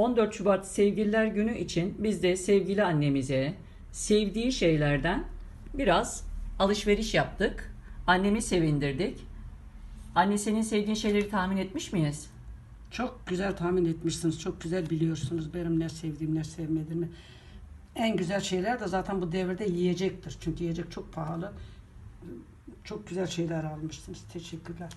14 Şubat Sevgililer Günü için biz de sevgili annemize sevdiği şeylerden biraz alışveriş yaptık. Annemi sevindirdik. Anne senin sevdiğin şeyleri tahmin etmiş miyiz? Çok güzel tahmin etmişsiniz. Çok güzel biliyorsunuz benim ne sevdiğim ne sevmediğimi. En güzel şeyler de zaten bu devirde yiyecektir. Çünkü yiyecek çok pahalı. Çok güzel şeyler almışsınız. Teşekkürler.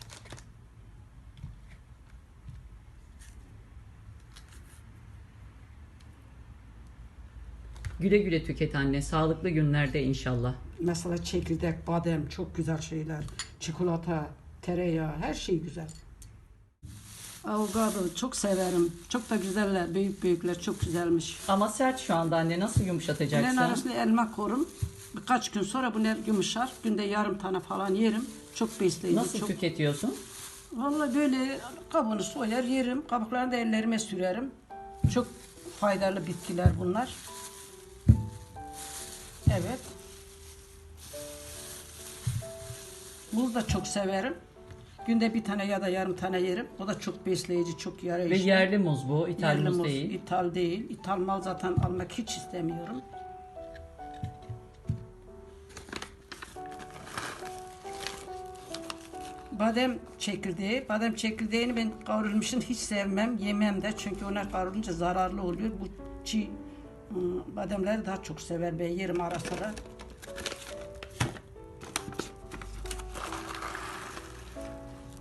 Güle güle tüket anne. Sağlıklı günlerde inşallah. Mesela çekirdek, badem çok güzel şeyler. Çikolata, tereyağı her şey güzel. Avokado çok severim. Çok da güzeller. Büyük büyükler çok güzelmiş. Ama sert şu anda anne. Nasıl yumuşatacaksın? arasında elma korum. Birkaç gün sonra bunlar yumuşar. Günde yarım tane falan yerim. Çok besleyici. Nasıl çok... tüketiyorsun? Vallahi böyle kabuğunu soyar yerim. Kabuklarını da ellerime sürerim. Çok faydalı bitkiler bunlar. Evet. Muz da çok severim. Günde bir tane ya da yarım tane yerim. O da çok besleyici, çok Ve yarayışlı. yerli muz bu. İthal Yerli muz muz, değil. ithal değil. İthal mal zaten almak hiç istemiyorum. Badem çekirdeği. Badem çekirdeğini ben kavrulmuşunu hiç sevmem, yemem de. Çünkü ona kavrulunca zararlı oluyor. Bu çiğ bademleri daha çok sever. Ben yerim ara sıra.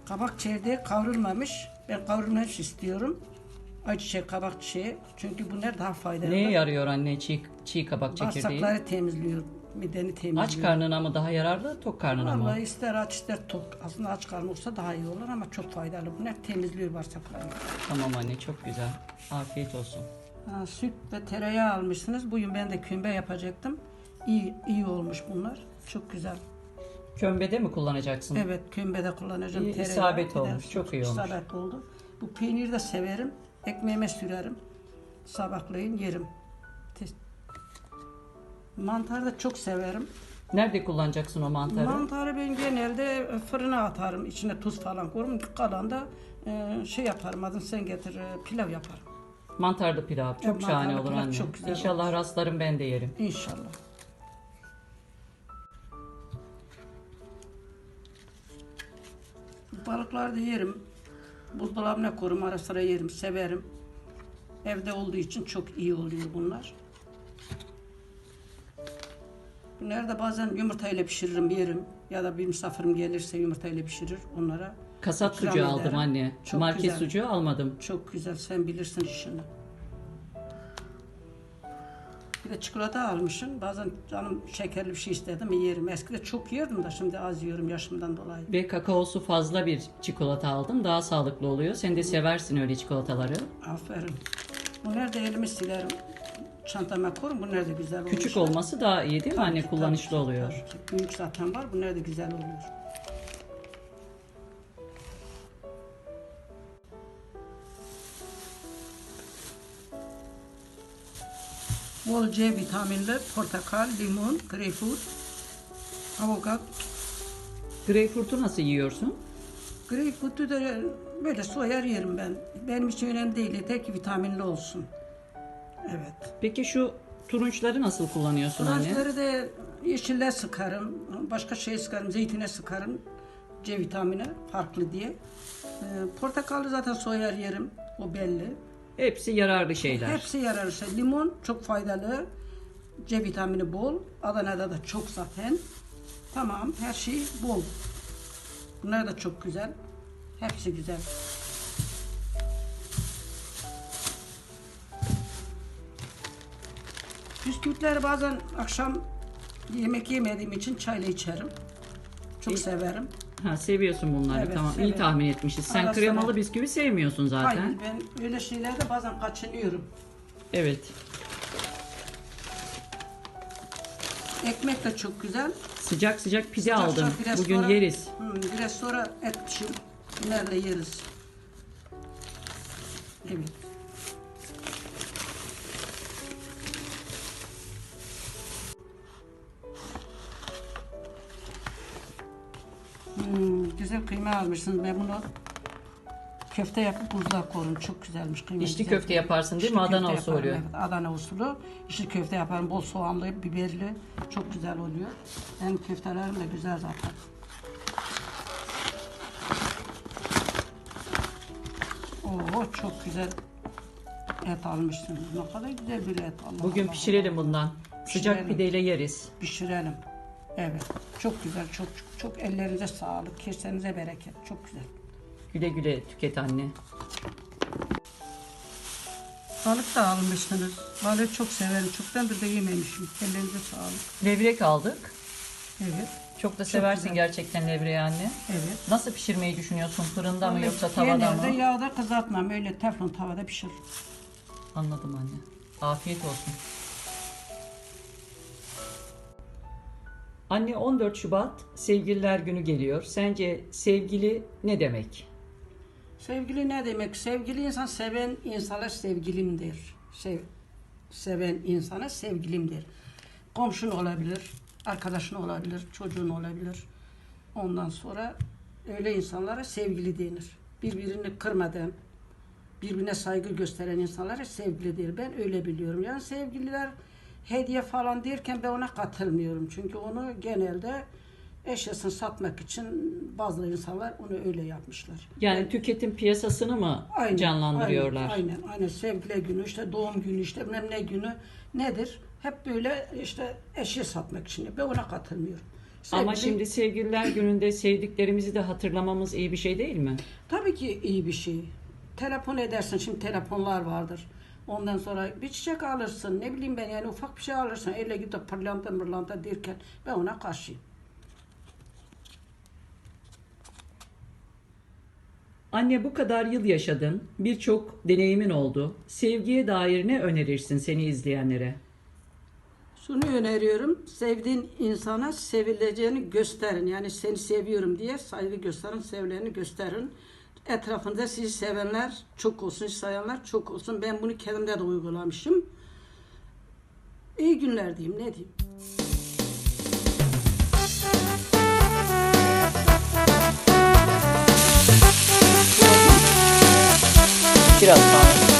Kabak çekirdeği kavrulmamış. Ben kavrulmamış istiyorum. Ayçiçek kabak çiçeği. Çünkü bunlar daha faydalı. Neye yarıyor anne çiğ, çiğ kabak çekirdeği? Bağırsakları temizliyor. Mideni temizliyor. Aç karnına mı daha yararlı, tok karnına mı? Vallahi ister aç ister tok. Aslında aç karnı olsa daha iyi olur ama çok faydalı. Bunlar temizliyor bağırsaklarını. Tamam anne çok güzel. Afiyet olsun. Ha, süt ve tereyağı almışsınız. Bugün ben de kömbe yapacaktım. İyi, iyi olmuş bunlar. Çok güzel. Kömbede mi kullanacaksın? Evet kömbede kullanacağım. İyi, tereyağı. isabet olmuş, çok iyi olmuş. İsabet oldu. Bu peyniri de severim. Ekmeğime sürerim. Sabahleyin yerim. Mantarı da çok severim. Nerede kullanacaksın o mantarı? Mantarı ben genelde fırına atarım. İçine tuz falan koyarım. Kalan da e, şey yaparım. Adını sen getir. e, Pilav yaparım. Mantarlı pilav. Çok Evet, şahane mantarlı olur pilav anne. çok güzel İnşallah rastlarım ben de yerim. İnşallah. Balıkları da yerim. Buzdolabına korum. Ara sıra yerim. Severim. Evde olduğu için çok iyi oluyor bunlar. Bunları da bazen yumurtayla pişiririm yerim. Ya da bir misafirim gelirse yumurtayla pişirir onlara. Kasap İkram sucuğu ederim. aldım anne. Çok Market güzel. sucuğu almadım. Çok güzel sen bilirsin işini. Bir de çikolata almışım. Bazen canım şekerli bir şey istedim yerim. Eskide çok yerdim de şimdi az yiyorum yaşımdan dolayı. Ve kakaosu fazla bir çikolata aldım. Daha sağlıklı oluyor. Sen de seversin öyle çikolataları. Aferin. Bunları da elimi silerim. Çantama koyarım. Bunlar da güzel olur. Küçük olması daha iyi değil mi anne? Tabii, Kullanışlı tabii, oluyor. tabii ki. Büyük zaten var. Bunlar da güzel oluyor. Bol C vitaminli portakal, limon, greyfurt, avokat. Greyfurt'u nasıl yiyorsun? Greyfurtu da böyle soyar yerim ben. Benim için önemli değil. Yeter ki vitaminli olsun. Evet. Peki şu turunçları nasıl kullanıyorsun anne? Turunçları da yeşille sıkarım. Başka şey sıkarım. Zeytine sıkarım. C vitamini farklı diye. Ee, portakalı zaten soyar yerim. O belli. Hepsi yararlı şeyler. Hepsi yararlı. Limon çok faydalı. C vitamini bol. Adana'da da çok zaten. Tamam her şey bol. Bunlar da çok güzel. Hepsi güzel. Bisküvitleri bazen akşam yemek yemediğim için çayla içerim. Çok İyi. severim. Ha seviyorsun bunları Evet, tamam. İyi severim. tahmin etmişiz. Sen Ara kremalı bisküvi sevmiyorsun zaten. Hayır ben öyle şeylerde bazen kaçınıyorum. Evet. Ekmek de çok güzel. Sıcak sıcak pide Sıcak aldım. sıcak biraz Bugün sonra- yeriz. Hı, biraz sonra et pişir. Nerede yeriz? Evet. Hmm, güzel kıyma almışsın. Ben bunu Köfte yapıp buzluğa koyun. Çok güzelmiş. kıymetli İçli güzel. köfte yaparsın değil İçli mi? Adana usulü. yaparım, Evet, Adana usulü. İçli köfte yaparım. Bol soğanlı, biberli. Çok güzel oluyor. Benim köftelerim de güzel zaten. Oo çok güzel et almışsınız. Ne kadar güzel bir et. Allah Bugün Allah. pişirelim bundan. Sıcak Pişirelim. pideyle yeriz. Pişirelim. Evet. Çok güzel. Çok çok, çok ellerinize sağlık. Kesenize bereket. Çok güzel. Güle güle tüket anne. Balık da almışsınız. Balığı çok severim. Çoktandır da yememişim. Ellerinize sağlık. Levrek aldık. Evet. Çok da seversin güzel. gerçekten levreği anne. Evet. Nasıl pişirmeyi düşünüyorsun? Fırında mı Vallahi yoksa tavada Genelde mı? yağda kızartmam. Öyle teflon tavada pişir. Anladım anne. Afiyet olsun. Anne 14 Şubat Sevgililer Günü geliyor. Sence sevgili ne demek? Sevgili ne demek? Sevgili insan seven insana sevgilimdir. Sev, seven insana sevgilimdir. Komşun olabilir, arkadaşın olabilir, çocuğun olabilir. Ondan sonra öyle insanlara sevgili denir. Birbirini kırmadan, birbirine saygı gösteren insanlara sevgili değil. Ben öyle biliyorum. Yani sevgililer hediye falan derken ben ona katılmıyorum. Çünkü onu genelde eşyasını satmak için bazı insanlar onu öyle yapmışlar. Yani tüketim piyasasını mı canlandırıyorlar? Aynen, aynen, aynen. Sevgili günü, işte doğum günü, işte bilmem ne günü nedir? Hep böyle işte eşya satmak için. Ben ona katılmıyorum. Ama Sevgili- şimdi Sevgililer Günü'nde sevdiklerimizi de hatırlamamız iyi bir şey değil mi? Tabii ki iyi bir şey. Telefon edersin, şimdi telefonlar vardır. Ondan sonra bir çiçek alırsın, ne bileyim ben yani ufak bir şey alırsın. Elle gidip pırlanta mırlanta derken ben ona karşıyım. Anne bu kadar yıl yaşadın, birçok deneyimin oldu. Sevgiye dair ne önerirsin seni izleyenlere? Şunu öneriyorum. Sevdiğin insana sevileceğini gösterin. Yani seni seviyorum diye saygı gösterin, sevileni gösterin. Etrafında sizi sevenler çok olsun, sayanlar çok olsun. Ben bunu kendimde de uygulamışım. İyi günler diyeyim, ne diyeyim. Biraz daha.